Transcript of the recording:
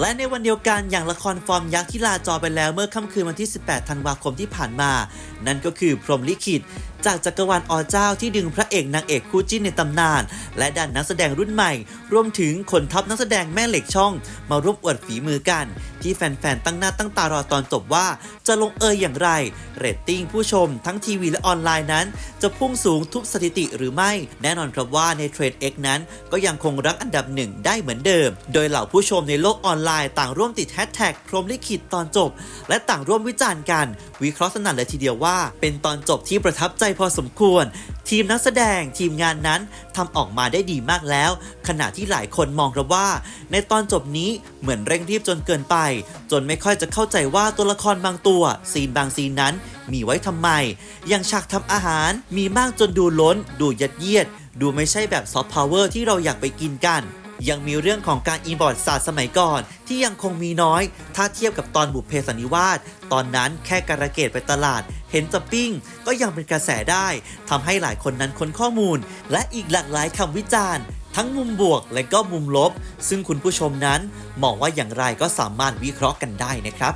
และในวันเดียวกันอย่างละครฟอร์มยักษ์ที่ลาจอไปแล้วเมื่อค่ำคืนวันที่ 18 ธันวาคมที่ผ่านมา นั่นก็คือพรหมลิขิต จากจักรวาลอเจ้าที่ดึงพระเอกนางเอกคู่จิ้นในตำนาน และดันนักแสดงรุ่นใหม่ รวมถึงคนท็อปนักแสดงแม่เหล็กช่อง มาร่วมอวดฝีมือกัน ที่แฟนๆ ตั้งหน้าตั้งตารอตอนจบว่า จะลงเอยอย่างไร เรตติ้งผู้ชมทั้งทีวีและออนไลน์นั้น จะพุ่งสูงทุกสถิติหรือไม่ แน่นอนครับว่าในเทรด X นั้น ก็ยังคงรักอันดับหนึ่งได้เหมือนเดิม โดยเหล่าผู้ชมในโลกออนไลน์ต่างร่วมติดแฮชแท็กพรมลิขิตตอนจบ และต่างร่วมวิจารณ์กัน วิเคราะห์สนั่นเลยทีเดียวว่า เป็นตอนจบที่ประทับใจพอสมควร ทีมนักแสดงทีมงานนั้นทำออกมาได้ดีมากแล้ว ขณะที่หลายคนมองครับว่า ในตอนจบนี้เหมือนเร่งรีบจนเกินไป จนไม่ค่อยจะเข้าใจว่าตัวละครบางตัว ซีนบางซีนนั้นมีไว้ทำไม อย่างฉากทำอาหารมีมากจนดูล้น ดูยัดเยียด ดูไม่ใช่แบบซอฟต์พาวเวอร์ที่เราอยากไปกินกันยังมีเรื่องของการอินบอร์ดศาสตร์สมัยก่อน ที่ยังคงมีน้อย ถ้าเทียบกับตอนบุพเพสันนิวาสตอนนั้นแค่การะเกดไปตลาด เห็นจะปิ้งก็ยังเป็นกระแสได้ทำให้หลายคนนั้นค้นข้อมูล และอีกหลากหลายคำวิจารณ์ ทั้งมุมบวกและก็มุมลบ ซึ่งคุณผู้ชมนั้นมองว่าอย่างไรก็สามารถวิเคราะห์กันได้นะครับ